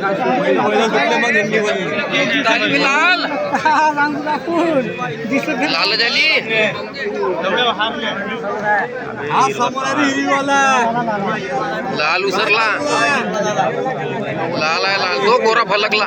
लाल झाली लाल उसरला लाल आहे लाल तो गोरा फलकला